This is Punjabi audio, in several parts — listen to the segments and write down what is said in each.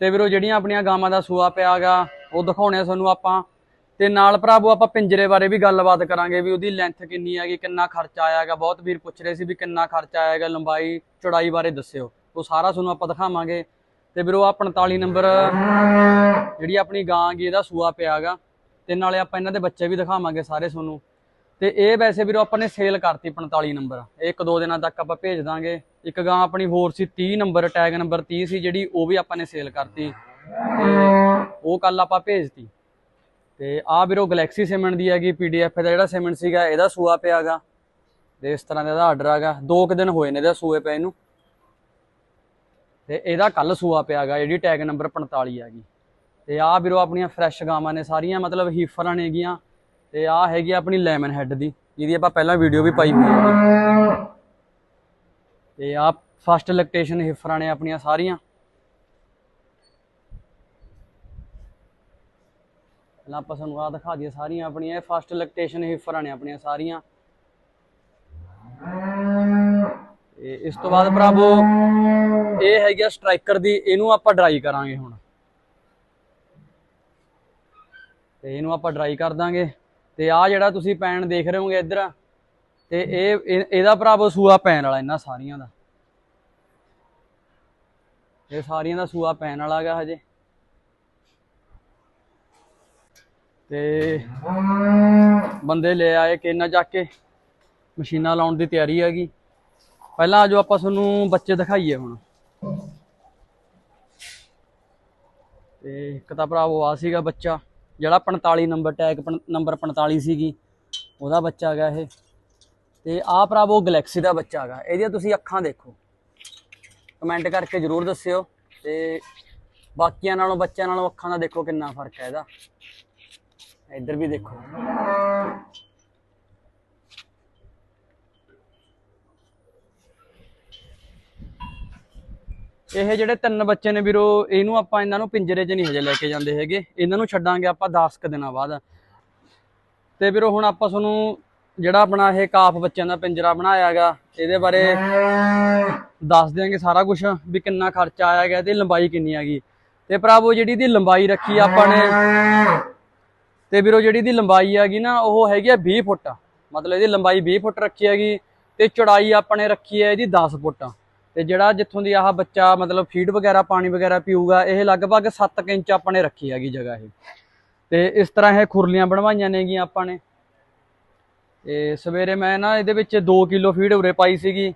ਤੇ ਵੀਰੋ ਜਿਹੜੀਆਂ ਆਪਣੀਆਂ ਗਾਵਾਂ ਦਾ ਸੂਆ ਪਿਆਗਾ ਉਹ ਦਿਖਾਉਣੇ ਆ ਤੁਹਾਨੂੰ ਆਪਾਂ। ਤੇ ਨਾਲ ਭਰਾਵੋ ਆਪਾਂ ਪਿੰਜਰੇ ਬਾਰੇ ਵੀ ਗੱਲਬਾਤ ਕਰਾਂਗੇ ਵੀ ਉਹਦੀ ਲੈਂਥ ਕਿੰਨੀ ਹੈਗੀ, ਕਿੰਨਾ ਖਰਚਾ ਆਇਆਗਾ ਬਹੁਤ ਵੀਰ ਪੁੱਛ ਰਹੇ ਸੀ ਵੀ ਕਿੰਨਾ ਖਰਚਾ ਆਇਆਗਾ ਲੰਬਾਈ, ਚੌੜਾਈ ਬਾਰੇ ਦੱਸਿਓ। ਉਹ ਸਾਰਾ ਤੁਹਾਨੂੰ ਆਪਾਂ ਦਿਖਾਵਾਂਗੇ। ਤੇ ਵੀਰੋ ਆ 45 ਨੰਬਰ ਜਿਹੜੀ ਆਪਣੀ ਗਾਂ ਗੀ ਇਹਦਾ ਸੂਆ ਪਿਆਗਾ ਤੇ ਨਾਲੇ ਆਪਾਂ ਇਹਨਾਂ ਦੇ ਬੱਚੇ ਵੀ ਦਿਖਾਵਾਂਗੇ ਸਾਰੇ ਤੁਹਾਨੂੰ। ਤੇ ਇਹ ਵੈਸੇ ਵੀਰੋ ਆਪਾਂ ਨੇ ਸੇਲ ਕਰਤੀ 45 ਨੰਬਰ। ਇਹ ਇੱਕ ਦੋ ਦਿਨਾਂ ਤੱਕ ਆਪਾਂ ਭੇਜ ਦਾਂਗੇ। ਇੱਕ ਗਾਂ ਆਪਣੀ ਹੋਰ ਸੀ 30 ਨੰਬਰ, ਟੈਗ ਨੰਬਰ 30 ਸੀ, ਜਿਹੜੀ ਉਹ ਵੀ ਆਪਾਂ ਨੇ ਸੇਲ ਕਰਤੀ। ਉਹ ਕੱਲ ਆਪਾਂ ਭੇਜਤੀ। ਤੇ ਆ ਵੀਰੋ ਗੈਲੈਕਸੀ ਸੀਮੈਂਟ ਦੀ ਹੈਗੀ ਪੀਡੀਐਫ ਦਾ, ਜਿਹੜਾ ਸੀਮੈਂਟ ਸੀਗਾ, ਇਹਦਾ ਸੂਆ ਪਿਆਗਾ ਤੇ ਇਸ ਤਰ੍ਹਾਂ ਦਾ ਇਹਦਾ ਆਰਡਰ ਹੈਗਾ ਦੋ ਕੁ ਦਿਨ ਹੋਏ ਨੇ ਇਹਦਾ ਸੂਏ ਪਏ ਨੂੰ। ਤੇ ਇਹਦਾ ਕੱਲ ਸੂਆ ਪਿਆਗਾ ਜਿਹੜੀ ਟੈਗ ਨੰਬਰ 45 ਹੈਗੀ। ਤੇ ਆ ਵੀਰੋ ਆਪਣੀਆਂ ਫਰੈਸ਼ ਗਾਵਾਂ ਨੇ ਸਾਰੀਆਂ, ਮਤਲਬ ਹੀਫਰਾਂ ਨੇਗੀਆਂ। ਤੇ ਆ ਹੈਗੀ ਆਪਣੀ ਲੈਮਨ ਹੈੱਡ ਦੀ, ਜਿਹਦੀ ਆਪਾਂ ਪਹਿਲਾਂ ਵੀਡੀਓ ਵੀ ਪਾਈ ਹੋਈ ਹੈ ਤੇ ਆ ਫਸਟ ਲੈਕਟੇਸ਼ਨ ਹਿਫਰਾਂ ਨੇ ਆਪਣੀਆਂ ਸਾਰੀਆਂ। ਪਹਿਲਾਂ ਆਪਾਂ ਸਾਨੂੰ ਆ ਦਿਖਾ ਦਈਏ ਸਾਰੀਆਂ ਆਪਣੀਆਂ, ਇਹ ਫਸਟ ਲੈਕਟੇਸ਼ਨ ਹੀਫਰਾਂ ਨੇ ਆਪਣੀਆਂ ਸਾਰੀਆਂ। ਤੇ ਇਸ ਤੋਂ ਬਾਅਦ ਭਰਾਵੋ, ਇਹ ਹੈਗੀ ਸਟ੍ਰਾਈਕਰ ਦੀ, ਇਹਨੂੰ ਆਪਾਂ ਡਰਾਈ ਕਰਾਂਗੇ ਹੁਣ। ਤੇ ਇਹਨੂੰ ਆਪਾਂ ਡਰਾਈ ਕਰ ਦਾਂਗੇ। ਤੇ ਆ ਜਿਹੜਾ ਤੁਸੀਂ ਪੈਨ ਦੇਖ ਰਹੇ ਹੋਗੇ ਇੱਧਰ ਤੇ ਇਹ ਇਹਦਾ ਭਰਾਵੋ ਸੂਆ ਪੈਣ ਵਾਲਾ ਇਹਨਾਂ ਸਾਰੀਆਂ ਦਾ। ਇਹ ਸਾਰੀਆਂ ਦਾ ਸੂਆ ਪੈਣ ਵਾਲਾ ਹੈਗਾ ਹਜੇ। ਤੇ ਬੰਦੇ ਲੈ ਆਏ ਕੇਨਾ ਚੱਕ ਕੇ, ਮਸ਼ੀਨਾਂ ਲਾਉਣ ਦੀ ਤਿਆਰੀ ਹੈਗੀ ਪਹਿਲਾਂ ਆਜੋ ਆਪਾਂ ਤੁਹਾਨੂੰ ਬੱਚੇ ਦਿਖਾਈਏ ਹੁਣ। ਤੇ ਇੱਕ ਤਾਂ ਭਰਾਵੋ ਆ ਸੀਗਾ ਬੱਚਾ, ਜਿਹੜਾ 45 ਨੰਬਰ ਟੈਗ ਨੰਬਰ 45 ਸੀਗੀ। ਉਹਦਾ ਬੱਚਾ ਹੈਗਾ ਇਹ। ਤੇ ਆਹ ਭਰਾਵੋ ਗੈਲੈਕਸੀ ਦਾ ਬੱਚਾ ਹੈਗਾ। ਇਹਦੀਆਂ ਤੁਸੀਂ ਅੱਖਾਂ ਦੇਖੋ। ਕਮੈਂਟ ਕਰਕੇ ਜਰੂਰ ਦੱਸਿਓ ਤੇ ਬਾਕੀਆਂ ਨਾਲੋਂ ਬੱਚਿਆਂ ਨਾਲੋਂ ਅੱਖਾਂ ਦਾ ਦੇਖੋ ਕਿੰਨਾ ਫ਼ਰਕ ਹੈ ਇਹਦਾ। ਇੱਧਰ ਵੀ ਦੇਖੋ। ਇਹ ਜਿਹੜੇ ਤਿੰਨ ਬੱਚੇ ਨੇ ਵੀਰੋ, ਇਹਨੂੰ ਆਪਾਂ ਇਹਨਾਂ ਨੂੰ ਪਿੰਜਰੇ 'ਚ ਨਹੀਂ ਹਜੇ ਲੈ ਕੇ ਜਾਂਦੇ ਹੈਗੇ। ਇਹਨਾਂ ਨੂੰ ਛੱਡਾਂਗੇ ਆਪਾਂ 10 ਕੁ ਦਿਨਾਂ ਬਾਅਦ। ਤੇ ਵੀਰੋ, ਹੁਣ ਆਪਾਂ ਤੁਹਾਨੂੰ ਜਿਹੜਾ ਆਪਣਾ ਇਹ ਕਾਫ ਬੱਚਿਆਂ ਦਾ ਪਿੰਜਰਾ ਬਣਾਇਆ ਹੈਗਾ, ਇਹਦੇ ਬਾਰੇ ਦੱਸ ਦਿਆਂਗੇ ਸਾਰਾ ਕੁਝ ਵੀ ਕਿੰਨਾ ਖਰਚਾ ਆਇਆ ਗਿਆ ਤੇ ਲੰਬਾਈ ਕਿੰਨੀ ਹੈਗੀ ਤੇ ਭਰਾਵੋ, ਜਿਹੜੀ ਦੀ ਲੰਬਾਈ ਰੱਖੀ ਆਪਾਂ ਨੇ, ਤੇ ਵੀਰੋ, ਜਿਹੜੀ ਇਹਦੀ ਲੰਬਾਈ ਹੈਗੀ ਨਾ, ਉਹ ਹੈਗੀ ਆ 20 ਫੁੱਟ। ਮਤਲਬ ਇਹਦੀ ਲੰਬਾਈ 20 ਫੁੱਟ ਰੱਖੀ ਹੈਗੀ ਤੇ ਚੌੜਾਈ ਆਪਣੇ ਰੱਖੀ ਹੈ ਇਹਦੀ 10 ਫੁੱਟ। ਤੇ ਜਿਹੜਾ ਜਿੱਥੋਂ ਦੀ ਆਹ ਬੱਚਾ ਮਤਲਬ ਫੀਡ ਵਗੈਰਾ, ਪਾਣੀ ਵਗੈਰਾ ਪੀਊਗਾ, ਇਹ ਲਗਭਗ 7 ਇੰਚ ਆਪਾਂ ਨੇ ਰੱਖੀ ਹੈਗੀ ਜਗ੍ਹਾ ਇਹ। ਤੇ ਇਸ ਤਰ੍ਹਾਂ ਇਹ ਖੁਰਲੀਆਂ ਬਣਵਾਈਆਂ ਨੇਗੀਆਂ ਆਪਾਂ ਨੇ। ਤੇ ਸਵੇਰੇ ਮੈਂ ਨਾ ਇਹਦੇ ਵਿੱਚ 2 ਕਿਲੋ ਫੀਡ ਉਰੇ ਪਾਈ ਸੀਗੀ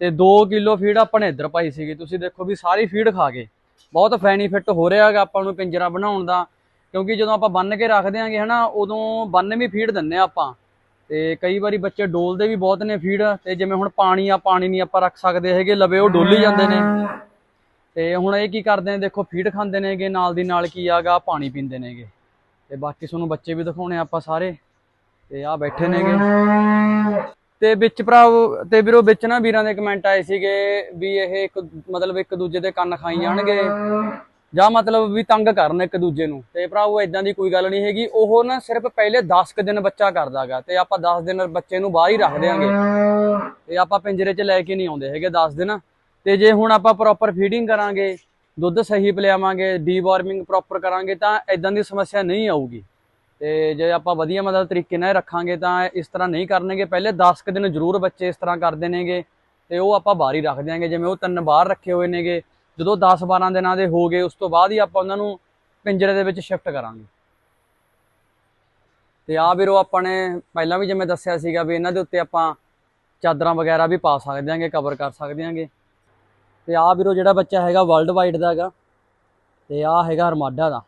ਤੇ 2 ਕਿਲੋ ਫੀਡ ਆਪਾਂ ਨੇ ਇੱਧਰ ਪਾਈ ਸੀਗੀ। ਤੁਸੀਂ ਦੇਖੋ ਵੀ ਸਾਰੀ ਫੀਡ ਖਾ ਗਏ। ਬਹੁਤ ਬੈਨੀਫਿਟ ਹੋ ਰਿਹਾ ਹੈਗਾ ਆਪਾਂ ਨੂੰ ਪਿੰਜਰਾ ਬਣਾਉਣ ਦਾ, ਕਿਉਂਕਿ ਜਦੋਂ ਆਪਾਂ ਬੰਨ ਕੇ ਰੱਖ ਦਿਆਂਗੇ ਹਨਾ, ਉਦੋਂ ਬੰਨ ਵੀ ਫੀਡ ਦਿੰਨੇ ਆ ਆਪਾਂ। ਤੇ ਕਈ ਵਾਰੀ ਬੱਚੇ ਡੋਲਦੇ ਵੀ ਬਹੁਤ ਨੇ ਫੀਡ, ਤੇ ਜਿਵੇਂ ਹੁਣ ਪਾਣੀ ਆ, ਪਾਣੀ ਨਹੀਂ ਆਪਾਂ ਰੱਖ ਸਕਦੇ ਹੈਗੇ, ਲਵੇ ਉਹ ਡੋਲੀ ਜਾਂਦੇ ਨੇ। ਤੇ ਹੁਣ ਇਹ ਕੀ ਕਰਦੇ ਨੇ, ਦੇਖੋ ਫੀਡ ਖਾਂਦੇ ਨੇਗੇ, ਨਾਲ ਦੀ ਨਾਲ ਕੀ ਆਗਾ, ਪਾਣੀ ਪੀਂਦੇ ਨੇਗੇ। ਤੇ ਬਾਕੀ ਤੁਹਾਨੂੰ ਬੱਚੇ ਵੀ ਦਿਖਾਉਣੇ ਆਪਾਂ ਸਾਰੇ। ਤੇ ਆ ਬੈਠੇ ਨੇਗੇ। ਤੇ ਵਿੱਚ ਭਰਾ ਤੇ ਵੀਰੋ ਵਿੱਚ ਨਾ ਵੀਰਾਂ ਦੇ ਕਮੈਂਟ ਆਏ ਸੀਗੇ ਵੀ ਇਹ ਇੱਕ, ਮਤਲਬ ਇੱਕ ਦੂਜੇ ਦੇ ਕੰਨ ਖਾਈ ਜਾਣਗੇ। ਜਾਂ ਮਤਲਬ ਵੀ ਤੰਗ ਕਰਨ ਇੱਕ ਦੂਜੇ ਨੂੰ। ਤੇ ਭਰਾਵੋ ਇਦਾਂ ਦੀ ਕੋਈ ਗੱਲ ਨਹੀਂ ਹੈਗੀ। ਉਹ ਨਾ ਸਿਰਫ ਪਹਿਲੇ 10 ਕੁ ਦਿਨ ਬੱਚਾ ਕਰਦਾਗਾ ਤੇ ਆਪਾਂ 10 ਦਿਨ ਬੱਚੇ ਨੂੰ ਬਾਹਰ ਹੀ ਰੱਖ ਦਿਆਂਗੇ। ਤੇ ਆਪਾਂ ਪਿੰਜਰੇ 'ਚ ਲੈ ਕੇ ਨਹੀਂ ਆਉਂਦੇ ਹੈਗੇ 10 ਦਿਨ। ਤੇ ਜੇ ਹੁਣ ਆਪਾਂ ਪ੍ਰੋਪਰ ਫੀਡਿੰਗ ਕਰਾਂਗੇ, ਦੁੱਧ ਸਹੀ ਪਿਲਾਵਾਂਗੇ ਡੀਵਾਰਮਿੰਗ ਪ੍ਰੋਪਰ ਕਰਾਂਗੇ ਤਾਂ ਇਦਾਂ ਦੀ ਸਮੱਸਿਆ ਨਹੀਂ ਆਊਗੀ। ਤੇ ਜੇ ਆਪਾਂ ਵਧੀਆ ਮਤਲਬ ਤਰੀਕੇ ਨਾਲ ਰੱਖਾਂਗੇ ਤਾਂ ਇਸ ਤਰ੍ਹਾਂ ਨਹੀਂ ਕਰਨਗੇ। ਪਹਿਲੇ 10 ਕੁ ਦਿਨ ਜ਼ਰੂਰ ਬੱਚੇ ਇਸ ਤਰ੍ਹਾਂ ਕਰਦੇ ਨੇਗੇ ਤੇ ਉਹ ਆਪਾਂ ਬਾਹਰ ਹੀ ਰੱਖ ਦਿਆਂਗੇ। ਜਿਵੇਂ ਉਹ ਤਿੰਨ ਬਾਹਰ ਰੱਖੇ ਹੋਏ ਨੇਗੇ, ਜਦੋਂ 10 12 ਦਿਨਾਂ ਦੇ ਹੋ ਗਏ, ਉਸ ਤੋਂ ਬਾਅਦ ਹੀ ਆਪਾਂ ਉਹਨਾਂ ਨੂੰ ਪਿੰਜਰੇ ਦੇ ਵਿੱਚ ਸ਼ਿਫਟ ਕਰਾਂਗੇ। ਤੇ ਆ ਵੀਰੋ ਆਪਾਂ ਨੇ ਪਹਿਲਾਂ ਵੀ ਜਿਵੇਂ ਦੱਸਿਆ ਸੀਗਾ ਵੀ ਇਹਨਾਂ ਦੇ ਉੱਤੇ ਆਪਾਂ ਚਾਦਰਾਂ ਵਗੈਰਾ ਵੀ ਪਾ ਸਕਦੇ ਆਂਗੇ ਕਵਰ ਕਰ ਸਕਦੇ ਆਂਗੇ ਤੇ ਆ ਵੀਰੋ ਜਿਹੜਾ ਬੱਚਾ ਹੈਗਾ ਵਰਲਡ ਵਾਈਡ ਦਾ ਹੈਗਾ, ਤੇ ਆ ਹੈਗਾ ਅਰਮਾਡਾ ਦਾ।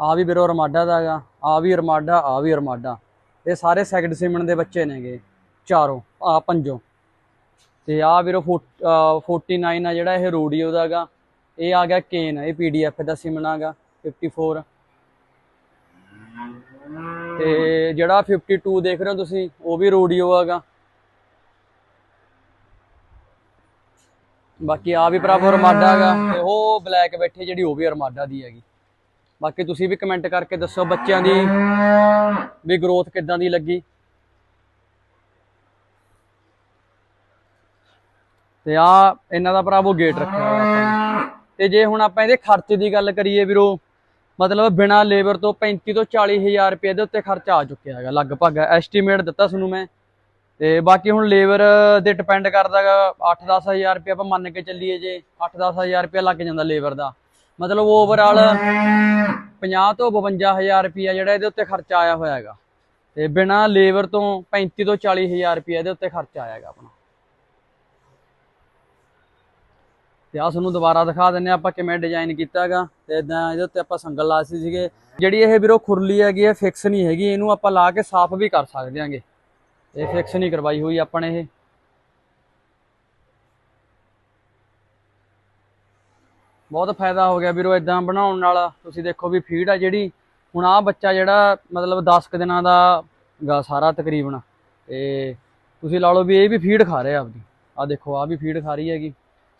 ਆ ਵੀ ਵੀਰੋ ਰਮਾਡਾ ਦਾ ਹੈਗਾ, ਆ ਵੀ ਰਮਾਡਾ, ਆ ਵੀ ਰਮਾਡਾ। ਇਹ ਸਾਰੇ ਸੈਕਡ ਸਿਮਨ ਦੇ ਬੱਚੇ ਨੇਗੇ, ਚਾਰੋਂ, ਆ ਪੰਜੋਂ। ਤੇ ਆ ਵੀਰੋ 49 ਆ ਜਿਹੜਾ ਇਹ ਰੋਡੀਓ ਦਾ ਹੈਗਾ, ਇਹ ਆ ਗਿਆ ਕੇਨ ਇਹ ਪੀਡੀਐਫ ਦਾ ਸਿਮਨ ਹੈਗਾ 54 ਤੇ ਜਿਹੜਾ 52 ਦੇਖ ਰਹੇ ਹੋ ਤੁਸੀਂ, ਉਹ ਵੀ ਰੋਡੀਓ ਹੈਗਾ। ਬਾਕੀ ਆ ਵੀ ਭਰਾਵੋ ਅਰਮਾਡਾ ਹੈਗਾ, ਤੇ ਉਹ ਬਲੈਕ ਬੈਠੇ ਜਿਹੜੀ ਉਹ ਵੀ ਅਰਮਾਡਾ ਦੀ ਹੈਗੀ। ਬਾਕੀ ਤੁਸੀਂ ਵੀ ਕਮੈਂਟ ਕਰਕੇ ਦੱਸੋ ਬੱਚਿਆਂ ਦੀ ਵੀ ਗਰੋਥ ਕਿੱਦਾਂ ਦੀ ਲੱਗੀ। ਤੇ ਆ ਇਹਨਾਂ ਦਾ ਭਰਾਵੋ ਗੇਟ ਰੱਖਿਆ ਹੋਇਆ ਤੇ ਜੇ ਹੁਣ ਆਪਾਂ ਇਹਦੇ ਖਰਚੇ ਦੀ ਗੱਲ ਕਰੀਏ ਵੀਰੋ, ਮਤਲਬ ਬਿਨਾ ਲੇਬਰ ਤੋਂ 35 ਤੋਂ 40 ਹਜ਼ਾਰ ਰੁਪਏ ਦੇ ਉੱਤੇ ਖਰਚਾ ਆ ਚੁੱਕਿਆ ਹੈਗਾ, ਲਗਭਗ ਐਸਟੀਮੇਟ ਦਿੱਤਾ ਤੁਹਾਨੂੰ ਮੈਂ। ਤੇ ਬਾਕੀ ਹੁਣ ਲੇਬਰ ਦੇ ਡਿਪੈਂਡ ਕਰਦਾਗਾ 8-10 ਹਜ਼ਾਰ ਰੁਪਏ ਆਪਾਂ ਮੰਨ ਕੇ ਚੱਲੀਏ ਜੇ 8-10 ਹਜ਼ਾਰ ਰੁਪਏ ਲੱਗ ਜਾਂਦਾ ਲੇਬਰ ਦਾ। ਮਤਲਬ ਓਵਰਆਲ 50 ਤੋਂ 52 ਹਜ਼ਾਰ ਰੁਪਏ ਜਿਹੜਾ ਇਹਦੇ ਉੱਤੇ ਖਰਚਾ ਆਇਆ ਹੋਇਆ ਹੈਗਾ। ਤੇ ਬਿਨਾ ਲੇਬਰ ਤੋਂ 35 ਤੋਂ 40 ਹਜ਼ਾਰ ਰੁਪਏ ਇਹਦੇ ਉੱਤੇ ਖਰਚਾ ਆਇਆ ਹੈਗਾ ਆਪਣਾ। ਤੇ ਆ ਤੁਹਾਨੂੰ ਦੁਬਾਰਾ ਦਿਖਾ ਦਿੰਨੇ ਆਪਾਂ ਕਿਵੇਂ ਡਿਜ਼ਾਈਨ ਕੀਤਾ ਹੈਗਾ। ਤੇ ਇਦਾਂ ਇਹਦੇ ਉੱਤੇ ਆਪਾਂ ਸੰਗਲ ਲਾ ਸੀ ਸੀਗੇ। ਜਿਹੜੀ ਇਹ ਵੀਰੋ ਖੁਰਲੀ ਹੈਗੀ, ਇਹ ਫਿਕਸ ਨਹੀਂ ਹੈਗੀ। ਇਹਨੂੰ ਆਪਾਂ ਲਾ ਕੇ ਸਾਫ਼ ਵੀ ਕਰ ਸਕਦੇ ਹਾਂਗੇ। ਇਹ ਫਿਕਸ ਨਹੀਂ ਕਰਵਾਈ ਹੋਈ ਆਪਾਂ ਨੇ ਇਹ। ਬਹੁਤ ਫਾਇਦਾ ਹੋ ਗਿਆ ਵੀਰੋ ਇਦਾਂ ਬਣਾਉਣ ਨਾਲ। ਤੁਸੀਂ ਦੇਖੋ ਵੀ ਫੀਡ ਆ ਜਿਹੜੀ। ਹੁਣ ਆ ਬੱਚਾ ਜਿਹੜਾ ਮਤਲਬ 10 ਕੁ ਦਿਨਾਂ ਦਾ ਗਾ ਸਾਰਾ ਤਕਰੀਬਨ। ਤੇ ਤੁਸੀਂ ਲਾ ਲਓ ਵੀ ਇਹ ਵੀ ਫੀਡ ਖਾ ਰਿਹਾ ਆਪਦੀ। ਆ ਦੇਖੋ ਆ ਵੀ ਫੀਡ ਖਾ ਰਹੀ ਹੈਗੀ।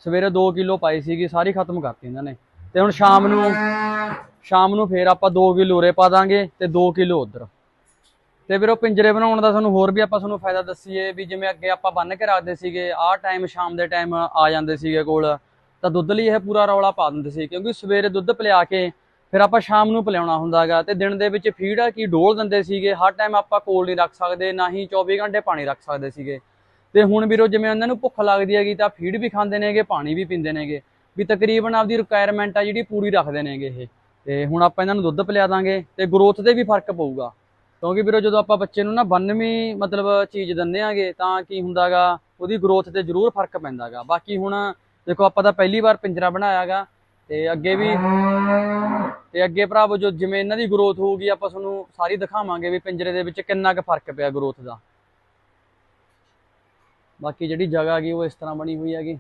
ਸਵੇਰੇ 2 ਕਿਲੋ ਪਾਈ ਸੀਗੀ, ਸਾਰੀ ਖਤਮ ਕਰਤੀ ਇਹਨਾਂ ਨੇ। ਤੇ ਹੁਣ ਸ਼ਾਮ ਨੂੰ ਸ਼ਾਮ ਨੂੰ ਫੇਰ ਆਪਾਂ 2 ਕਿਲੋ ਉਰੇ ਪਾ ਦਾਂਗੇ ਤੇ 2 ਕਿਲੋ ਉਧਰ। ਤੇ ਵੀਰੋ ਪਿੰਜਰੇ ਬਣਾਉਣ ਦਾ ਤੁਹਾਨੂੰ ਹੋਰ ਵੀ ਆਪਾਂ ਤੁਹਾਨੂੰ ਫਾਇਦਾ ਦੱਸੀਏ ਵੀ ਜਿਵੇਂ ਅੱਗੇ ਆਪਾਂ ਬੰਨ ਕੇ ਰੱਖਦੇ ਸੀਗੇ, ਆਹ ਟਾਈਮ ਸ਼ਾਮ ਦੇ ਟਾਈਮ ਆ ਜਾਂਦੇ ਸੀਗੇ ਕੋਲ। ਤਾਂ ਦੁੱਧ ਲਈ ਇਹ ਪੂਰਾ ਰੌਲਾ ਪਾ ਦਿੰਦੇ ਸੀ, ਕਿਉਂਕਿ ਸਵੇਰੇ ਦੁੱਧ ਪਿਲਾ ਕੇ ਫਿਰ ਆਪਾਂ ਸ਼ਾਮ ਨੂੰ ਪਿਲਾਉਣਾ ਹੁੰਦਾਗਾ ਤੇ ਦਿਨ ਦੇ ਵਿੱਚ ਫੀਡ ਆ ਕੀ ਡੋਲ ਦਿੰਦੇ ਸੀਗੇ, ਹਰ ਟਾਈਮ ਆਪਾਂ ਕੋਲ ਨਹੀਂ ਰੱਖ ਸਕਦੇ, ਨਾ ਹੀ 24 ਘੰਟੇ ਪਾਣੀ ਰੱਖ ਸਕਦੇ ਸੀਗੇ। ਤੇ ਹੁਣ ਵੀਰੋ ਜਿਵੇਂ ਉਹਨਾਂ ਨੂੰ ਭੁੱਖ ਲੱਗਦੀ ਹੈਗੀ ਤਾਂ ਫੀਡ ਵੀ ਖਾਂਦੇ ਨੇਗੇ ਪਾਣੀ ਵੀ ਪੀਂਦੇ ਨੇਗੇ ਵੀ ਤਕਰੀਬਨ ਆਪਦੀ ਰਿਕੁਆਇਰਮੈਂਟ ਆ ਜਿਹੜੀ ਪੂਰੀ ਰੱਖਦੇ ਨੇਗੇ ਇਹ। ਤੇ ਹੁਣ ਆਪਾਂ ਇਹਨਾਂ ਨੂੰ ਦੁੱਧ ਪਿਲਾ ਦਾਂਗੇ ਤੇ ਗਰੋਥ ਤੇ ਵੀ ਫ਼ਰਕ ਪਊਗਾ। ਕਿਉਂਕਿ ਵੀਰੋ ਜਦੋਂ ਆਪਾਂ ਬੱਚੇ ਨੂੰ ਨਾ ਬੰਨਵੀਂ ਮਤਲਬ ਚੀਜ਼ ਦਿੰਦੇ ਆਂਗੇ ਤਾਂ ਕੀ ਹੁੰਦਾਗਾ ਉਹਦੀ ਗਰੋਥ ਤੇ ਜ਼ਰੂਰ ਫ਼ਰਕ ਪੈਂਦਾਗਾ ਬਾਕੀ ਹੁਣ ਦੇਖੋ, ਆਪਾਂ ਤਾਂ ਪਹਿਲੀ ਵਾਰ ਪਿੰਜਰਾ ਬਣਾਇਆਗਾ ਤੇ ਅੱਗੇ ਵੀ ਤੇ ਅੱਗੇ ਭਰਾਵੋ ਜੋ ਜਿਵੇਂ ਇਹਨਾਂ ਦੀ ਗਰੋਥ ਹੋਊਗੀ, ਆਪਾਂ ਤੁਹਾਨੂੰ ਸਾਰੀ ਦਿਖਾਵਾਂਗੇ ਵੀ ਪਿੰਜਰੇ ਦੇ ਵਿੱਚ ਕਿੰਨਾ ਕੁ ਫ਼ਰਕ ਪਿਆ ਗਰੋਥ ਦਾ। ਬਾਕੀ ਜਿਹੜੀ ਜਗ੍ਹਾ ਹੈਗੀ, ਉਹ ਇਸ ਤਰ੍ਹਾਂ ਬਣੀ ਹੋਈ ਹੈਗੀ।